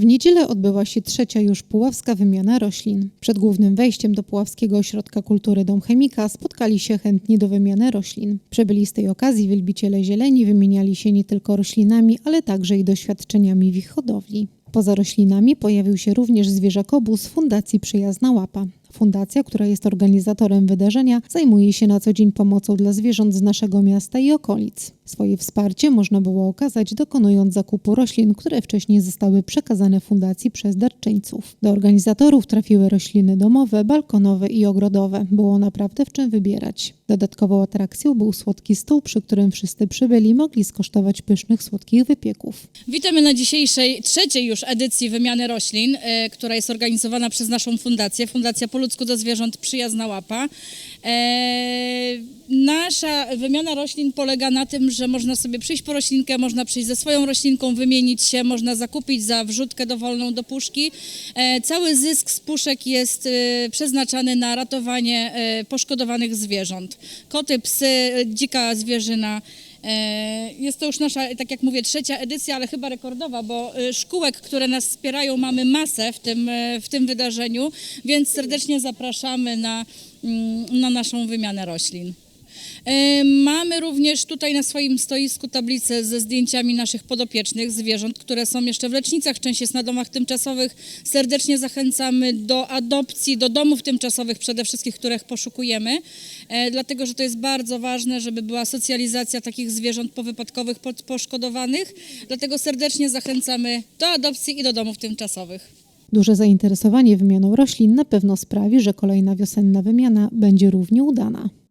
W niedzielę odbyła się trzecia już puławska wymiana roślin. Przed głównym wejściem do Puławskiego Ośrodka Kultury Dom Chemika spotkali się chętni do wymiany roślin. Przybyli z tej okazji wielbiciele zieleni wymieniali się nie tylko roślinami, ale także i doświadczeniami w ich hodowli. Poza roślinami pojawił się również zwierzakobóz Fundacji Przyjazna Łapa. Fundacja, która jest organizatorem wydarzenia, zajmuje się na co dzień pomocą dla zwierząt z naszego miasta i okolic. Swoje wsparcie można było okazać dokonując zakupu roślin, które wcześniej zostały przekazane fundacji przez darczyńców. Do organizatorów trafiły rośliny domowe, balkonowe i ogrodowe. Było naprawdę w czym wybierać. Dodatkową atrakcją był słodki stół, przy którym wszyscy przybyli mogli skosztować pysznych słodkich wypieków. Witamy na dzisiejszej, trzeciej już edycji wymiany roślin, e, która jest organizowana przez naszą fundację, Fundacja Po ludzku do zwierząt Przyjazna Łapa. E, nasza wymiana roślin polega na tym, że można sobie przyjść po roślinkę, można przyjść ze swoją roślinką, wymienić się, można zakupić za wrzutkę dowolną do puszki. E, cały zysk z puszek jest e, przeznaczany na ratowanie poszkodowanych zwierząt. Koty, psy, dzika zwierzyna. E, Jest to już nasza, tak jak mówię, trzecia edycja, ale chyba rekordowa, bo e, szkółek, które nas wspierają, mamy masę w tym, e, w tym wydarzeniu, więc serdecznie zapraszamy na, mm, na naszą wymianę roślin. E, Mamy również tutaj na swoim stoisku tablicę ze zdjęciami naszych podopiecznych zwierząt, które są jeszcze w lecznicach, część jest na domach tymczasowych. Serdecznie zachęcamy do adopcji, do domów tymczasowych przede wszystkim, których poszukujemy, e, dlatego że to jest bardzo ważne, żeby była socjalizacja takich zwierząt powypadkowych, poszkodowanych. Dlatego serdecznie zachęcamy do adopcji i do domów tymczasowych. Duże zainteresowanie wymianą roślin na pewno sprawi, że kolejna wiosenna wymiana będzie równie udana.